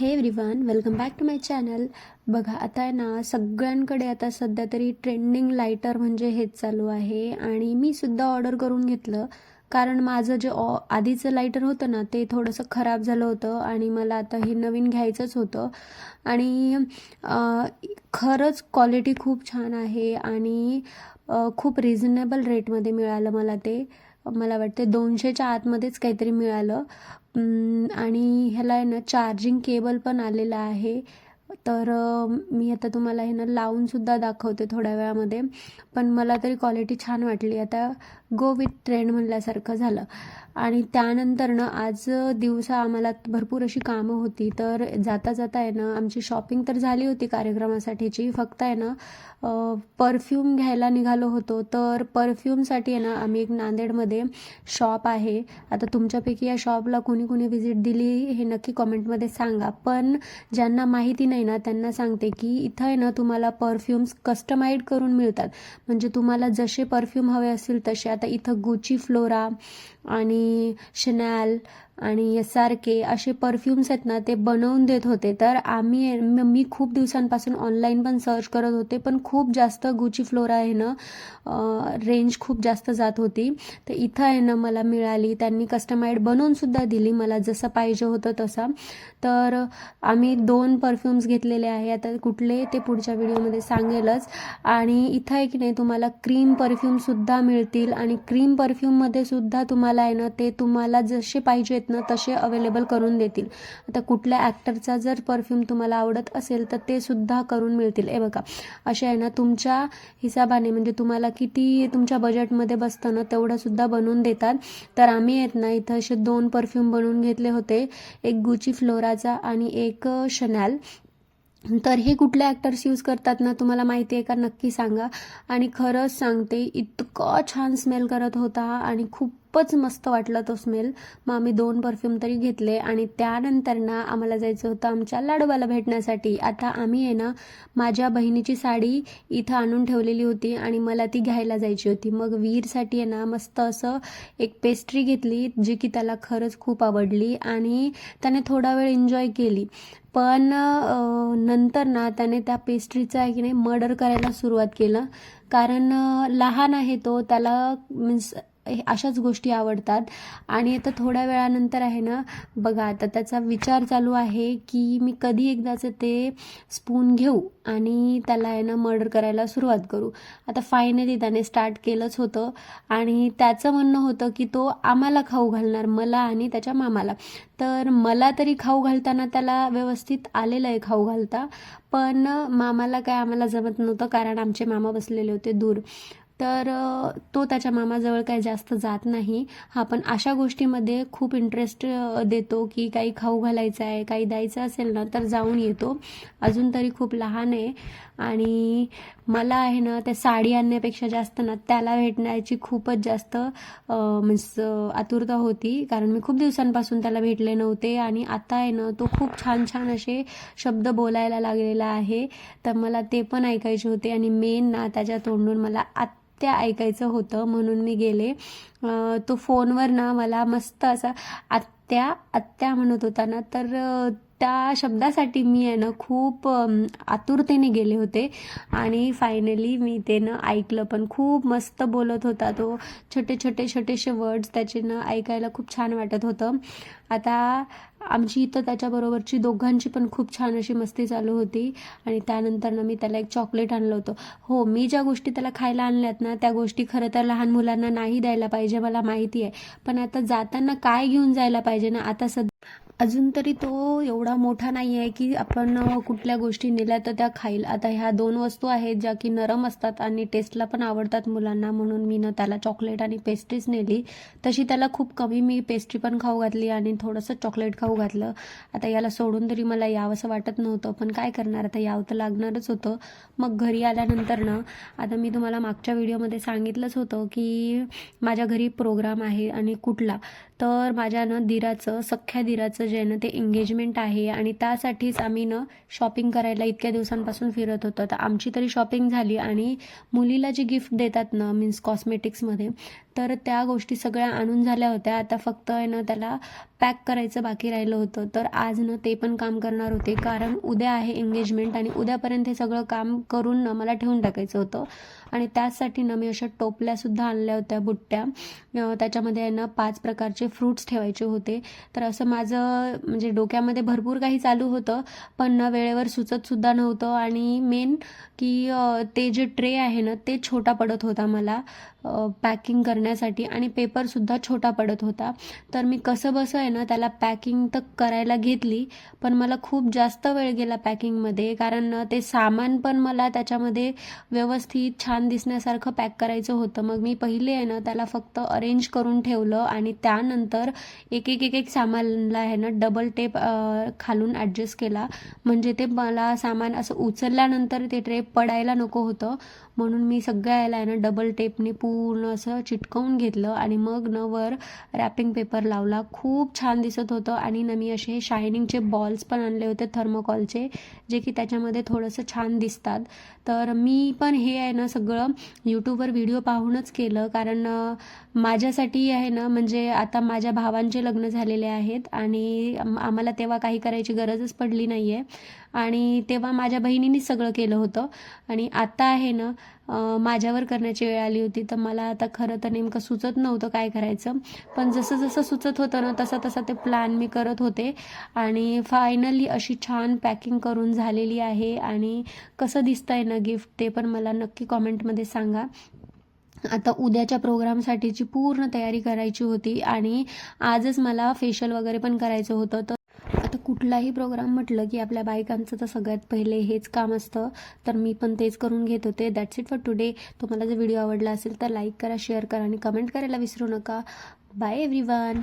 Hey everyone welcome back to my channel बघा आता आहे ना सगळ्यांकडे आता सध्या तरी ट्रेंडिंग लायटर म्हणजे हेच चालू आहे आणि मी सुद्धा ऑर्डर करून घेतलं. कारण माझं जे ऑ आधीचं लायटर होतं ना ते थोडंसं खराब झालं होतं आणि मला आता हे नवीन घ्यायचंच होतं. आणि खरंच क्वालिटी खूप छान आहे आणि खूप रिझनेबल रेटमध्ये मिळालं मला ते. मला वाटते दोनशेच्या आतमध्येच काहीतरी मिळालं. आणि ह्याला आहे ना चार्जिंग केबल पण आलेला आहे. तर मी आता तुम्हाला हे ना लावूनसुद्धा दाखवते थोड्या वेळामध्ये. पण मला तरी क्वालिटी छान वाटली. आता गो विथ ट्रेंड म्हणल्यासारखं झालं. आणि त्यानंतर ना आज दिवसा आम्हाला भरपूर अशी कामं होती. तर जाता जाता आहे ना आमची शॉपिंग तर झाली होती कार्यक्रमासाठीची. फक्त आहे ना परफ्यूम घ्यायला निघालो होतो. तर परफ्यूमसाठी आहे ना आम्ही एक नांदेडमध्ये शॉप आहे. आता तुमच्यापैकी या शॉपला कोणी कोणी व्हिजिट दिली हे नक्की कॉमेंटमध्ये सांगा. पण ज्यांना माहिती नाही ना त्यांना सांगते की इथं आहे ना तुम्हाला परफ्यूम्स कस्टमाइड करून मिळतात. म्हणजे तुम्हाला जसे परफ्यूम हवे असतील तसे. आता इथं गुची फ्लोरा आणि शनॅल आणि एस आर के असे परफ्यूम्स आहेत ना ते बनवून देत होते. तर आम्ही मी खूप दिवसांपासून ऑनलाईन पण सर्च करत होते पण खूप जास्त गुची फ्लोरा आहे ना रेंज खूप जास्त जात होती. तर इथं आहे ना मला मिळाली त्यांनी कस्टमाइड बनवून सुद्धा दिली मला जसं पाहिजे होतं तसा. तर आम्ही दोन परफ्यूम्स घेतलेले आहे आता कुठले ते पुढच्या व्हिडिओमध्ये सांगेलच. आणि इथं आहे की नाही तुम्हाला क्रीम परफ्यूमसुद्धा मिळतील. आणि क्रीम परफ्यूममध्ये सुद्धा तुम्हाला आहे ना ते तुम्हाला जसे पाहिजेत ना तसे अवेलेबल करून देतील. आता कुठल्या ॲक्टरचा जर परफ्यूम तुम्हाला आवडत असेल तर ते सुद्धा करून मिळतील. हे बघा असे आहे ना तुमच्या हिसाबाने म्हणजे तुम्हाला किती तुमच्या बजेटमध्ये बसतं ना तेवढंसुद्धा बनवून देतात. तर आम्ही आहेत ना इथं असे दोन परफ्यूम बनवून घेतले होते. एक गुची फ्लोराचा आणि एक शनॅल तर हे कुठले ॲक्टर्स यूज करतात ना तुम्हाला माहिती आहे का? नक्की सांगा. आणि खरंच सांगते इतकं छान स्मेल करत होता आणि खूप खूपच मस्त वाटला तो स्मेल मग आम्ही दोन परफ्यूम तरी घेतले आणि त्यानंतर ना आम्हाला जायचं होतं आमच्या लाडूबाला भेटण्यासाठी. आता आम्ही आहे ना माझ्या बहिणीची साडी इथं आणून ठेवलेली होती आणि मला ती घ्यायला जायची होती. मग वीरसाठी आहे ना मस्त असं एक पेस्ट्री घेतली जी की त्याला खरंच खूप आवडली आणि त्याने थोडा वेळ एन्जॉय केली. पण नंतर ना त्याने त्या पेस्ट्रीचा की नाही मर्डर करायला सुरुवात केलं. कारण लहान आहे तो त्याला मीन्स अशाच गोष्टी आवडतात. आणि आता थोड्या वेळानंतर आहे ना बघा आता त्याचा विचार चालू आहे की मी कधी एकदाचं ते स्पून घेऊ आणि त्याला आहे ना मर्डर करायला सुरुवात करू. आता फायनली त्याने स्टार्ट केलंच होतं आणि त्याचं म्हणणं होतं की तो आम्हाला खाऊ घालणार मला आणि त्याच्या मामाला. तर मला तरी खाऊ घालताना त्याला व्यवस्थित आलेलं आहे खाऊ घालता. पण मामाला काय आम्हाला जमत नव्हतं कारण आमचे मामा बसलेले होते दूर. तर तो त्याच्या मामाजवळ काही जास्त जात नाही. हा पण अशा गोष्टीमध्ये खूप इंटरेस्ट देतो की काही खाऊ घालायचं आहे काही द्यायचं असेल ना तर जाऊन येतो. अजून तरी खूप लहान आहे. आणि मला आहे ना त्या साडी आणण्यापेक्षा जास्त ना त्याला भेटण्याची खूपच जास्त मीन्स आतुरता होती. कारण मी खूप दिवसांपासून त्याला भेटले नव्हते. आणि आता आहे ना तो खूप छान छान असे शब्द बोलायला लागलेला आहे. तर मला ते पण ऐकायचे होते. आणि मेन ना त्याच्या तोंडून मला आत ते ऐकायचं होतं म्हणून मी गेले. तो फोनवर ना मला मस्त असा आत्या आत्या म्हणत होता ना तर त्या शब्दासाठी मी आहे ना खूप आतुरतेने गेले होते. आणि फायनली मी ते ना ऐकलं पण खूप मस्त बोलत होता तो. छोटे छोटे छोटेसे वर्ड्स त्याचे ना ऐकायला खूप छान वाटत होतं. आता आमची इथं त्याच्याबरोबरची दोघांची पण खूप छान अशी मस्ती चालू होती. आणि त्यानंतर ना मी त्याला एक चॉकलेट आणलं होतं. हो मी ज्या गोष्टी त्याला खायला आणल्यात ना त्या गोष्टी खरं तर लहान मुलांना नाही द्यायला पाहिजे मला माहिती आहे. पण आता जाताना काय घेऊन जायला पाहिजे ना आता सध्या अजून तरी तो एवढा मोठा नाही आहे की आपण कुठल्या गोष्टी नेल्या तर त्या खाईल. आता ह्या दोन वस्तू आहेत ज्या की नरम असतात आणि टेस्टला पण आवडतात मुलांना म्हणून मी ना त्याला चॉकलेट आणि पेस्ट्रीच नेली. तशी त्याला खूप कमी मी पेस्ट्री पण खाऊ घातली आणि थोडंसं चॉकलेट खाऊ घातलं. आता याला सोडून तरी मला यावंसं वाटत नव्हतं पण काय करणार? आता यावं तर लागणारच होतं. मग घरी आल्यानंतर ना आता मी तुम्हाला मागच्या व्हिडिओमध्ये सांगितलंच होतं की माझ्या घरी प्रोग्राम आहे आणि कुठला. तर माझ्या ना दिराचं सख्ख्या दिराचं जे आहे ना ते एंगेजमेंट आहे आणि त्यासाठीच आम्ही ना शॉपिंग करायला इतक्या दिवसांपासून फिरत होतो. तर आमची तरी शॉपिंग झाली आणि मुलीला जे गिफ्ट देतात ना मीन्स कॉस्मेटिक्समध्ये तर त्या गोष्टी सगळ्या आणून झाल्या होत्या. आता फक्त आहे ना त्याला पॅक करायचं बाकी राहिलं होतं. तर आज ना ते पण काम करणार होते. कारण उद्या आहे एंगेजमेंट आणि उद्यापर्यंत हे सगळं काम करून ना मला ठेवून टाकायचं होतं. आणि त्याचसाठी ना मी अशा टोपल्यासुद्धा आणल्या होत्या बुट्ट्या. त्याच्यामध्ये आहे ना पाच प्रकारचे फ्रूट्स ठेवायचे होते. तर असं माझं म्हणजे डोक्यामध्ये भरपूर काही चालू होतं. पण ना वेळेवर सुचतसुद्धा नव्हतं. आणि मेन की ते जे ट्रे आहे ना ते छोटा पडत होता मला. पॅकिंग करण्यासाठी आणि पेपरसुद्धा छोटा पडत होता. तर मी कसं बसं आहे ना त्याला पॅकिंग तर करायला घेतली पण मला खूप जास्त वेळ गेला पॅकिंगमध्ये कारण ते सामान पण मला त्याच्यामध्ये व्यवस्थित छान दिसण्यासारखं पॅक करायचं होतं. मग मी पहिले आहे ना त्याला फक्त अरेंज करून ठेवलं आणि त्यानंतर एक एक एक एक सामानला आहे ना डबल टेप खालून ॲडजस्ट केला. म्हणजे ते मला सामान असं उचलल्यानंतर ते ट्रेप पडायला नको होतं. म्हणून मी सगळ्या याला आहे ना डबल टेपने पूर्ण असं चिटकवून घेतलं आणि मग न वर रॅपिंग पेपर लावला. खूप छान दिसत होतं आणि न मी असे शायनिंगचे बॉल्स पण आणले होते थर्मोकॉलचे जे की त्याच्यामध्ये थोडंसं छान दिसतात. तर मी पण हे आहे ना सगळं यूट्यूबवर व्हिडिओ पाहूनच केलं. कारण माझ्यासाठी आहे ना म्हणजे आता माझ्या भावांचे लग्न झालेले आहेत आणि आम्हाला तेव्हा काही करायची गरजच पडली नाही आहे आणि तेव्हा माझ्या बहिणीनी सगळं केलं होतं. आणि आता आहे ना माझ्यावर करण्याची वेळ आली होती तर मला आता खरं तर नेमकं सुचत नव्हतं काय करायचं. पण जसं जसं सुचत होतं ना तसं तसं ते प्लॅन मी करत होते. आणि फायनली अशी छान पॅकिंग करून झालेली आहे. आणि कसं दिसतं आहे ना गिफ्ट ते पण मला नक्की कॉमेंटमध्ये सांगा. आता उद्याच्या प्रोग्रामसाठीची पूर्ण तयारी करायची होती. आणि आजच मला फेशियल वगैरे पण करायचं होतं. तर कुठलाही प्रोग्राम म्हटलं की आपल्या बायकांचं तर सगळ्यात पहिले हेच काम असतं. तर मी पण तेच करून घेत होते. दॅट्स इट फॉर टुडे तुम्हाला जर व्हिडिओ आवडला असेल तर लाईक करा शेअर करा आणि कमेंट करायला विसरू नका. Bye everyone